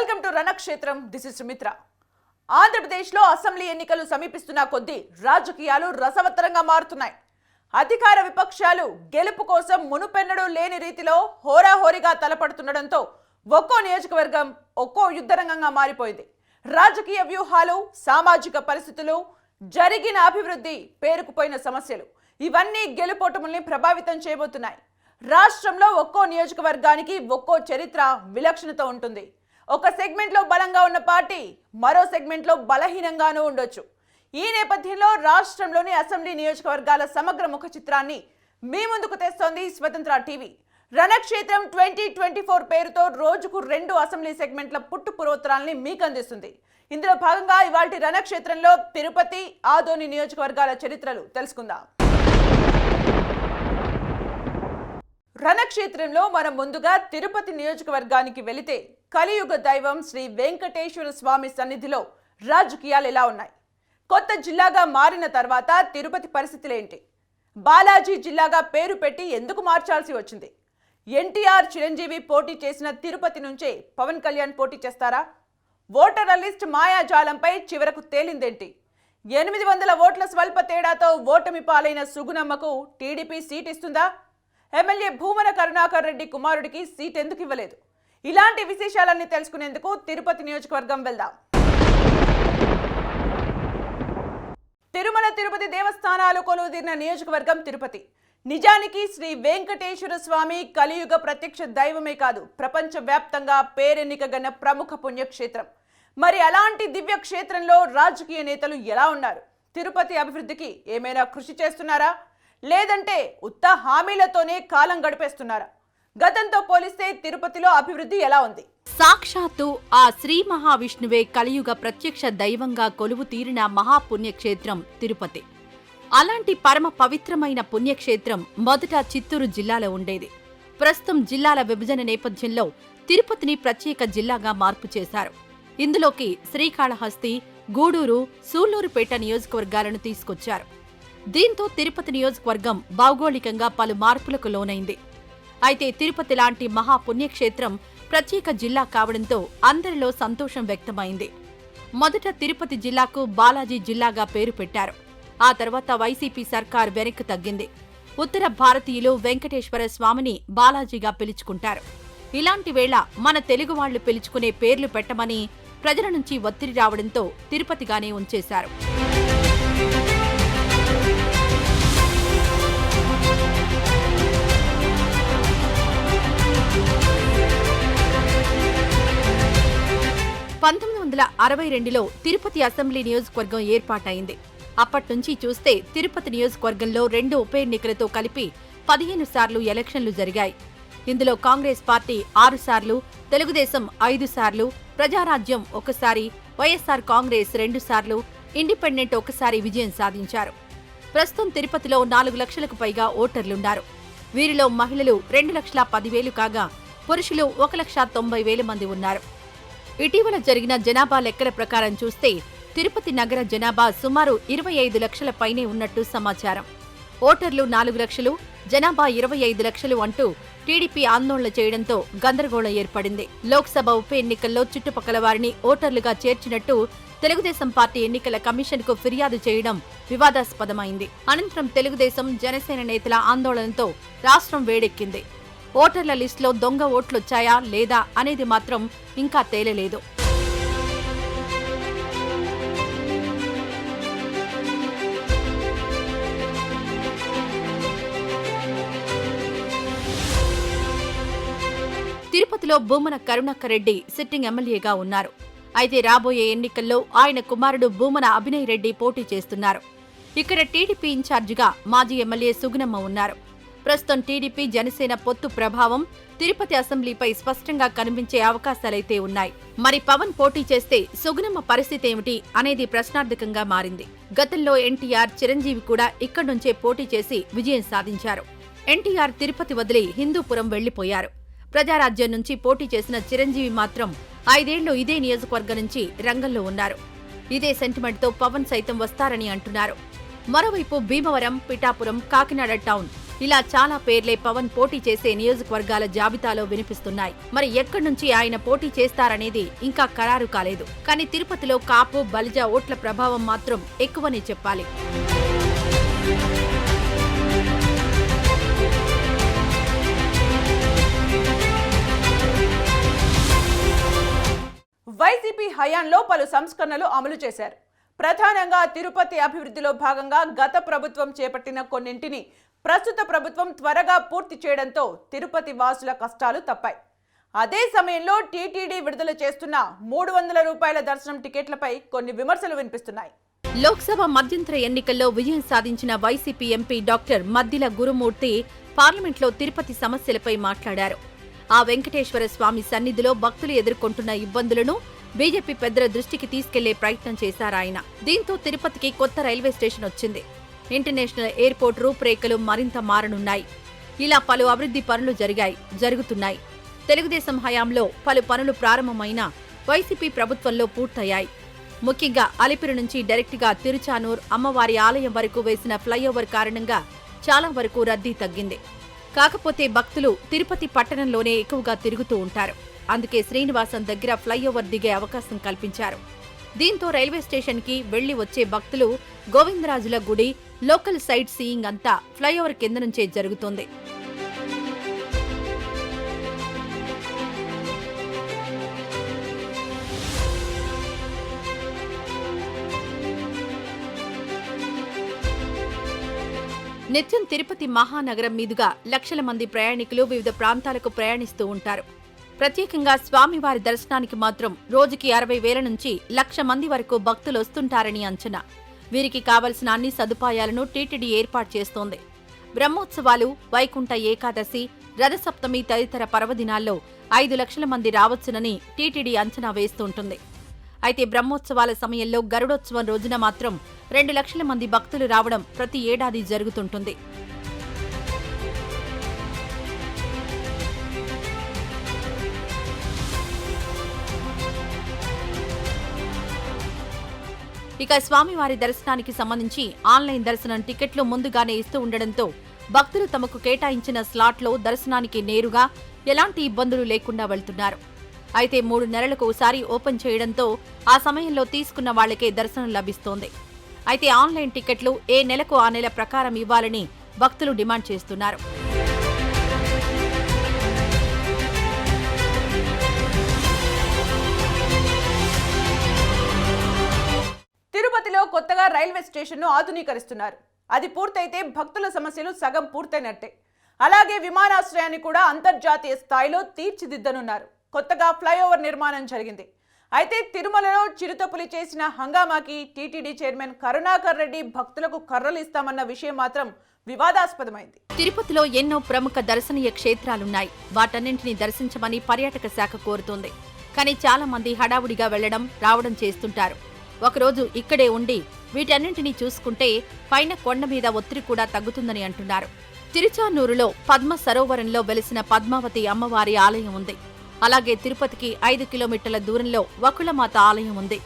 Welcome to Ranakshetram. This is Sumitra. ఆంధ్రప్రదేశ్లో assembly ఎన్నికలు సమీపిస్తున్న కొద్దీ రాజకీయాలు రసవత్తరంగా మారుతున్నాయి. అధికార విపక్షాలు గెలుపు కోసం మునుపెన్నడూ లేని రీతిలో హోరాహోరీగా తలపడుతుండడంతో ఒక్కో నియోజకవర్గం ఒక్కో యుద్ధరంగంగా మారిపోయింది. రాజకీయ వ్యూహాలు సామాజిక పరిస్థితులు జరిగిన అభివృద్ధి పేరుకుపోయిన సమస్యలు ఇవన్నీ గెలుపోటముల్ని ప్రభావితం చేయబోతున్నాయి. రాష్ట్రంలో ఒక్కో నియోజకవర్గానికి ఒక్కో చరిత్ర విలక్షణత ఉంటుంది. ఒక సెగ్మెంట్లో బలంగా ఉన్న పార్టీ మరో సెగ్మెంట్లో బలహీనంగానూ ఉండొచ్చు. ఈ నేపథ్యంలో రాష్ట్రంలోని అసెంబ్లీ నియోజకవర్గాల సమగ్ర ముఖ చిత్రాన్ని మీ ముందుకు తెస్తోంది Swatantra TV. Ranakshetram twenty twenty four పేరుతో రోజుకు రెండు అసెంబ్లీ సెగ్మెంట్ల పుట్టు పూర్వోత్తరాల్ని మీకు అందిస్తుంది. ఇందులో భాగంగా ఇవాటి రణక్షేత్రంలో తిరుపతి ఆదోని నియోజకవర్గాల చరిత్రలు తెలుసుకుందాం. రణక్షేత్రంలో మనం ముందుగా తిరుపతి నియోజకవర్గానికి వెళితే కలియుగ దైవం శ్రీ వెంకటేశ్వర స్వామి సన్నిధిలో రాజకీయాలు ఎలా ఉన్నాయి? కొత్త జిల్లాగా మారిన తర్వాత తిరుపతి పరిస్థితులేంటి బాలాజీ జిల్లాగా పేరు పెట్టి ఎందుకు మార్చాల్సి వచ్చింది? ఎన్టీఆర్ చిరంజీవి పోటీ చేసిన తిరుపతి నుంచే పవన్ కళ్యాణ్ పోటీ చేస్తారా? ఓటర్ల లిస్ట్ మాయాజాలంపై చివరకు తేలిందేంటి? ఎనిమిది వందల ఓట్ల స్వల్ప తేడాతో ఓటమి పాలైన సుగుణమ్మకు టీడీపీ సీట్ ఇస్తుందా? ఎమ్మెల్యే భూమన కరుణాకర్ రెడ్డి కుమారుడికి సీట్ ఎందుకు ఇవ్వలేదు? ఇలాంటి విశేషాలన్నీ తెలుసుకునేందుకు తిరుపతి నియోజకవర్గం వెళ్దాం. తిరుమల తిరుపతి దేవస్థానాలు కొలువుదీరిన నియోజకవర్గం తిరుపతి. నిజానికి శ్రీ వెంకటేశ్వర స్వామి కలియుగ ప్రత్యక్ష దైవమే కాదు ప్రపంచ వ్యాప్తంగా పేరెన్నికగన్న ప్రముఖ పుణ్యక్షేత్రం. మరి అలాంటి దివ్య క్షేత్రంలో రాజకీయ నేతలు ఎలా ఉన్నారు? తిరుపతి అభివృద్ధికి ఏమైనా కృషి చేస్తున్నారా? లేదంటే ఉత్త హామీలతోనే కాలం గడిపేస్తున్నారా? గతంతో పోలిస్తే తిరుపతిలో అభివృద్ధి ఎలా ఉంది? సాక్షాత్తు ఆ శ్రీ మహావిష్ణువే కలియుగ ప్రత్యక్ష దైవంగా కొలువు తీరిన మహాపుణ్యక్షేత్రం తిరుపతి. అలాంటి పరమ పవిత్రమైన పుణ్యక్షేత్రం మొదట చిత్తూరు జిల్లాలో ఉండేది. ప్రస్తుతం జిల్లాల విభజన నేపథ్యంలో తిరుపతిని ప్రత్యేక జిల్లాగా మార్పు చేశారు. ఇందులోకి శ్రీకాళహస్తి గూడూరు సూళ్ళూరుపేట నియోజకవర్గాలను తీసుకొచ్చారు. దీంతో తిరుపతి నియోజకవర్గం భౌగోళికంగా పలు మార్పులకు లోనైంది. అయితే తిరుపతి లాంటి మహా పుణ్యక్షేత్రం ప్రత్యేక జిల్లా కావడంతో అందరిలో సంతోషం వ్యక్తమైంది. మొదట తిరుపతి జిల్లాకు బాలాజీ జిల్లాగా పేరు పెట్టారు. ఆ తర్వాత వైసీపీ సర్కార్ వెనక్కి తగ్గింది. ఉత్తర భారతీయులు వెంకటేశ్వర స్వామిని బాలాజీగా పిలుచుకుంటారు. ఇలాంటి వేళ మన తెలుగు వాళ్ళు పిలుచుకునే పేర్లు పెట్టమని ప్రజల నుంచి ఒత్తిడి రావడంతో తిరుపతిగానే ఉంచేశారు. పంతొమ్మిది వందల అరవై రెండులో తిరుపతి అసెంబ్లీ నియోజకవర్గం ఏర్పాటైంది. అప్పట్నుంచి చూస్తే తిరుపతి నియోజకవర్గంలో రెండు ఉప ఎన్నికలతో కలిపి పదిహేను సార్లు ఎలక్షన్లు జరిగాయి. ఇందులో కాంగ్రెస్ పార్టీ ఆరు సార్లు తెలుగుదేశం ఐదు సార్లు ప్రజారాజ్యం ఒకసారి వైఎస్సార్ కాంగ్రెస్ రెండు సార్లు ఇండిపెండెంట్ ఒకసారి విజయం సాధించారు. ప్రస్తుతం తిరుపతిలో నాలుగు లక్షలకు పైగా ఓటర్లున్నారు. వీరిలో మహిళలు రెండు లక్షల పదివేలు కాగా పురుషులు ఒక లక్ష తొంభై వేల మంది ఉన్నారు. ఇటీవల జరిగిన జనాభా లెక్కల ప్రకారం చూస్తే తిరుపతి నగర జనాభా సుమారు ఇరవై ఐదు లక్షల పైనే ఉన్నట్టు సమాచారం. ఓటర్లు నాలుగు లక్షలు జనాభా ఇరవై ఐదు లక్షలు అంటూ టీడీపీ ఆందోళన చేయడంతో గందరగోళం ఏర్పడింది. లోక్సభ ఉప ఎన్నికల్లో చుట్టుపక్కల వారిని ఓటర్లుగా చేర్చినట్టు తెలుగుదేశం పార్టీ ఎన్నికల కమిషన్కు ఫిర్యాదు చేయడం వివాదాస్పదమైంది. అనంతరం తెలుగుదేశం జనసేన నేతల ఆందోళనతో రాష్ట్రం వేడెక్కింది. ఓటర్ల లిస్టులో దొంగ ఓట్లొచ్చాయా లేదా అనేది మాత్రం ఇంకా తేలలేదు. తిరుపతిలో భూమన కరుణాకరెడ్డి సిట్టింగ్ ఎమ్మెల్యేగా ఉన్నారు. అయితే రాబోయే ఎన్నికల్లో ఆయన కుమారుడు భూమన అభినయ్ రెడ్డి పోటీ చేస్తున్నారు. ఇక్కడ టీడీపీ ఇన్ఛార్జిగా మాజీ ఎమ్మెల్యే సుగుణమ్మ ఉన్నారు. ప్రస్తుతం టీడీపీ జనసేన పొత్తు ప్రభావం తిరుపతి అసెంబ్లీపై స్పష్టంగా కనిపించే అవకాశాలైతే ఉన్నాయి. మరి పవన్ పోటీ చేస్తే సుగుణమ్మ పరిస్థితి ఏమిటి అనేది ప్రశ్నార్థకంగా మారింది. గతంలో ఎన్టీఆర్ చిరంజీవి కూడా ఇక్కడి నుంచే పోటీ చేసి విజయం సాధించారు. ఎన్టీఆర్ తిరుపతి వదిలి హిందూపురం వెళ్ళిపోయారు ప్రజారాజ్యం నుంచి పోటీ చేసిన చిరంజీవి మాత్రం ఐదేళ్ళు ఇదే నియోజకవర్గం నుంచి రంగంలో ఉన్నారు. ఇదే సెంటిమెంట్తో పవన్ సైతం వస్తారని అంటున్నారు. మరోవైపు భీమవరం పిఠాపురం కాకినాడ టౌన్ ఇలా చాలా పేర్లే పవన్ పోటీ చేసే నియోజకవర్గాల జాబితాలో వినిపిస్తున్నాయి. మరి ఎక్కడి నుంచి ఆయన పోటీ చేస్తారనేది ఇంకా ఖరారు కాలేదు. కానీ తిరుపతిలో కాపు బలిజ ఓట్ల ప్రభావం మాత్రం ఎక్కువనే చెప్పాలి. వైసీపీ హయాంలో పలు సంస్కరణలు అమలు చేశారు. ప్రధానంగా తిరుపతి అభివృద్ధిలో భాగంగా గత ప్రభుత్వం చేపట్టిన కొన్నింటిని ప్రస్తుత ప్రభుత్వం త్వరగా పూర్తి చేయడంతో తిరుపతి వాసుల కష్టాలు తప్పాయి. అదే సమయంలో టీటీడీ విడుదల చేస్తున్న మూడు వందల రూపాయల దర్శనం టికెట్లపై కొన్ని విమర్శలు వినిపిస్తున్నాయి. లోక్సభ మధ్యంతర ఎన్నికల్లో విజయం సాధించిన YCP MP doctor Maddila Gurumoorthy పార్లమెంట్లో తిరుపతి సమస్యలపై మాట్లాడారు. ఆ వెంకటేశ్వర స్వామి సన్నిధిలో భక్తులు ఎదుర్కొంటున్న ఇబ్బందులను బీజేపీ పెద్దల దృష్టికి తీసుకెళ్ళే ప్రయత్నం చేశారాయన. దీంతో తిరుపతికి కొత్త రైల్వే స్టేషన్ వచ్చింది. ఇంటర్నేషనల్ ఎయిర్పోర్ట్ రూపురేఖలు మరింత మారనున్నాయి. ఇలా పలు అభివృద్ధి పనులు జరిగాయి జరుగుతున్నాయి. తెలుగుదేశం హయాంలో పలు పనులు ప్రారంభమైన వైసీపీ ప్రభుత్వంలో పూర్తయ్యాయి. ముఖ్యంగా అలిపిరి నుంచి డైరెక్ట్గా తిరుచానూర్ అమ్మవారి ఆలయం వరకు వేసిన ఫ్లైఓవర్ కారణంగా చాలా వరకు రద్దీ తగ్గింది. కాకపోతే భక్తులు తిరుపతి పట్టణంలోనే ఎక్కువగా తిరుగుతూ ఉంటారు. అందుకే శ్రీనివాసం దగ్గర ఫ్లైఓవర్ దిగే అవకాశం కల్పించారు. దీంతో రైల్వే స్టేషన్కి వెళ్ళి వచ్చే భక్తులు గోవిందరాజుల గుడి లోకల్ సైట్ సీయింగ్ అంతా ఫ్లైఓవర్ కింద నుంచే జరుగుతోంది. నిత్యం తిరుపతి మహానగరం మీదుగా లక్షల మంది ప్రయాణికులు వివిధ ప్రాంతాలకు ప్రయాణిస్తూ ఉంటారు. ప్రత్యేకంగా స్వామివారి దర్శనానికి మాత్రం రోజుకి అరవై వేల నుంచి లక్ష మంది వరకు భక్తులు వస్తుంటారని అంచనా. వీరికి కావలసిన అన్ని సదుపాయాలను టీటీడీ ఏర్పాటు చేస్తోంది. బ్రహ్మోత్సవాలు వైకుంఠ ఏకాదశి రథసప్తమి తదితర పర్వదినాల్లో ఐదు లక్షల మంది రావచ్చునని టీటీడీ అంచనా వేస్తుంటుంది. అయితే బ్రహ్మోత్సవాల సమయంలో గరుడోత్సవం రోజున మాత్రం రెండు లక్షల మంది భక్తులు రావడం ప్రతి ఏడాది జరుగుతుంటుంది. ఇక స్వామివారి దర్శనానికి సంబంధించి ఆన్లైన్ దర్శనం టికెట్లు ముందుగానే ఇస్తూ ఉండడంతో భక్తులు తమకు కేటాయించిన స్లాట్లో దర్శనానికి నేరుగా ఎలాంటి ఇబ్బందులు లేకుండా వెళ్తున్నారు. అయితే మూడు నెలలకు ఒకసారి ఓపెన్ చేయడంతో ఆ సమయంలో తీసుకున్న వాళ్ళకే దర్శనం లభిస్తోంది. అయితే ఆన్లైన్ టికెట్లు ఏ నెలకు ఆ నెల ప్రకారం ఇవ్వాలని భక్తులు డిమాండ్ చేస్తున్నారు. తిరుపతిలో కొత్తగా రైల్వే స్టేషన్ను ఆధునీకరిస్తున్నారు. అది పూర్తయితే భక్తుల సమస్యలు సగం పూర్తయినట్టే. అలాగే విమానాశ్రయాన్ని కూడా అంతర్జాతీయ స్థాయిలో తీర్చిదిద్దనున్నారు. కొత్తగా ఫ్లైఓవర్ నిర్మాణం జరిగింది. అయితే తిరుమలలో చిరుతపులి చేసిన హంగామాకి టీటీడీ చైర్మన్ కరుణాకర్ రెడ్డి భక్తులకు కర్రలు ఇస్తామన్న విషయం మాత్రం వివాదాస్పదమైంది. తిరుపతిలో ఎన్నో ప్రముఖ దర్శనీయ క్షేత్రాలున్నాయి. వాటన్నింటినీ దర్శించమని పర్యాటక శాఖ కోరుతోంది. కానీ చాలా మంది హడావుడిగా వెళ్ళడం రావడం చేస్తుంటారు. ఒకరోజు ఇక్కడే ఉండి వీటన్నింటినీ చూసుకుంటే పైన కొండ మీద ఒత్తిడి కూడా తగ్గుతుందని అంటున్నారు. తిరుచానూరులో పద్మ సరోవరంలో వెలిసిన పద్మావతి అమ్మవారి ఆలయం ఉంది. అలాగే తిరుపతికి ఐదు కిలోమీటర్ల దూరంలో వకులమాత ఆలయం ఉంది.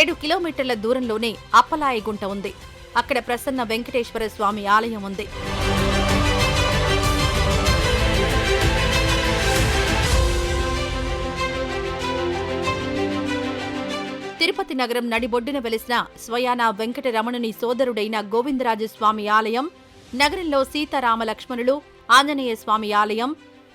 ఏడు కిలోమీటర్ల దూరంలోనే అప్పలాయగుంట ఉంది. అక్కడ ప్రసన్న వెంకటేశ్వర స్వామి ఆలయం ఉంది. తిరుపతి నగరం నడిబొడ్డున వెలిసిన స్వయాన వెంకటరమణుని సోదరుడైన గోవిందరాజు స్వామి ఆలయం నగరంలో సీతారామ లక్ష్మణులు ఆంజనేయ స్వామి ఆలయం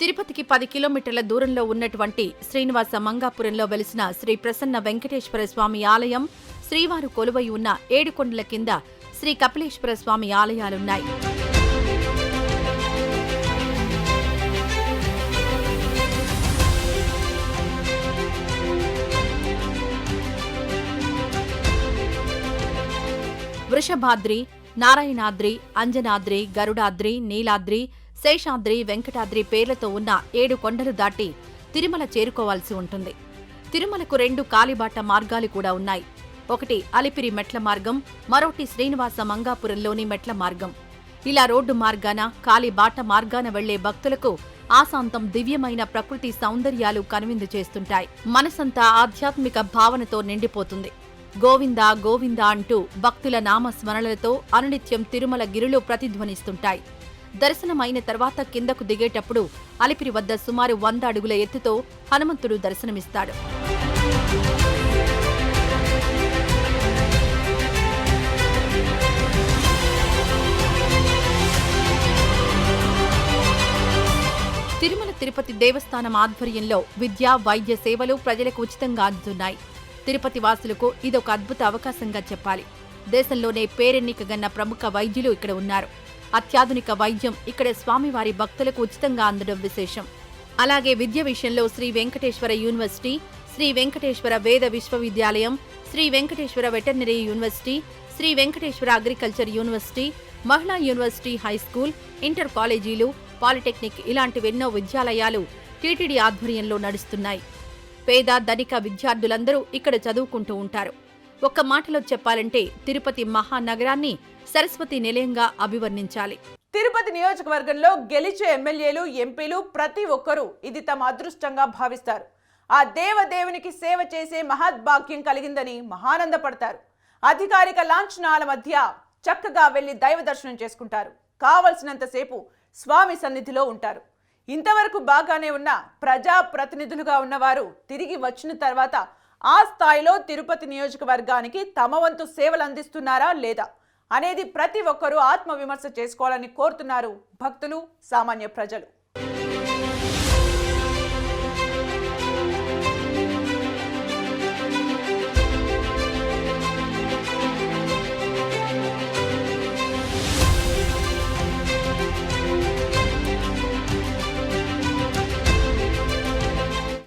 తిరుపతికి పది కిలోమీటర్ల దూరంలో ఉన్నటువంటి శ్రీనివాస మంగాపురంలో వెలిసిన శ్రీ ప్రసన్న వెంకటేశ్వర స్వామి ఆలయం శ్రీవారు కొలువై ఉన్న ఏడుకొండల కింద శ్రీ కపిలేశ్వర స్వామి ఆలయాలున్నాయి. వృషభాద్రి నారాయణాద్రి అంజనాద్రి గరుడాద్రి నీలాద్రి శేషాద్రి వెంకటాద్రి పేర్లతో ఉన్న ఏడు కొండలు దాటి తిరుమల చేరుకోవాల్సి ఉంటుంది. తిరుమలకు రెండు కాలిబాట మార్గాలు కూడా ఉన్నాయి. ఒకటి అలిపిరి మెట్ల మార్గం మరొకటి శ్రీనివాస మంగాపురంలోని మెట్ల మార్గం. ఇలా రోడ్డు మార్గాన కాలిబాట మార్గాన వెళ్ళే భక్తులకు ఆశాంతం దివ్యమైన ప్రకృతి సౌందర్యాలు కనువిందు చేస్తుంటాయి. మనసంతా ఆధ్యాత్మిక భావనతో నిండిపోతుంది. గోవింద గోవింద అంటూ భక్తుల నామస్మరణలతో అనునిత్యం తిరుమల గిరులు ప్రతిధ్వనిస్తుంటాయి. దర్శనం అయిన తర్వాత కిందకు దిగేటప్పుడు అలిపిరి వద్ద సుమారు వంద అడుగుల ఎత్తుతో హనుమంతుడు దర్శనమిస్తాడు. తిరుమల తిరుపతి దేవస్థానం ఆధ్వర్యంలో విద్య వైద్య సేవలు ప్రజలకు ఉచితంగా అందుతున్నాయి. తిరుపతి వాసులకు ఇదొక అద్భుత అవకాశంగా చెప్పాలి. దేశంలోనే పేరెన్నికగన్న ప్రముఖ వైద్యులు ఇక్కడ ఉన్నారు. అత్యాధునిక వైద్యం ఇక్కడ స్వామివారి భక్తులకు ఉచితంగా అందడం విశేషం. అలాగే విద్య విషయంలో Sri Venkateswara university Sri Venkateswara Veda Vishwavidyalayam Sri Venkateswara veterinary university Sri Venkateswara agriculture university Mahila university high school inter కాలేజీలు పాలిటెక్నిక్ ఇలాంటివెన్నో విద్యాలయాలు టీటీడీ ఆధ్వర్యంలో నడుస్తున్నాయి. పేద ధనిక విద్యార్థులందరూ ఇక్కడ చదువుకుంటూ ఉంటారు. ఒక్క మాటలో చెప్పాలంటే తిరుపతి మహానగరాన్ని సరస్వతి నిలయంగా అభివర్ణించాలి. తిరుపతి నియోజకవర్గంలో గెలిచే ఎమ్మెల్యేలు ఎంపీలు ప్రతి ఒక్కరూ ఇది తమ అదృష్టంగా భావిస్తారు. ఆ దేవదేవునికి సేవ చేసే మహద్భాగ్యం కలిగిందని మహానందపడతారు. అధికారిక లాంఛనాల మధ్య చక్కగా వెళ్ళి దైవ దర్శనం చేసుకుంటారు. కావలసినంతసేపు స్వామి సన్నిధిలో ఉంటారు. ఇంతవరకు బాగానే ఉన్న ప్రజా ప్రతినిధులుగా ఉన్నవారు తిరిగి వచ్చిన తర్వాత ఆ స్థాయిలో తిరుపతి నియోజకవర్గానికి తమ వంతు సేవలు అందిస్తున్నారా లేదా అనేది ప్రతి ఒక్కరూ ఆత్మవిమర్శ చేసుకోవాలని కోరుతున్నారు భక్తులు సామాన్య ప్రజలు.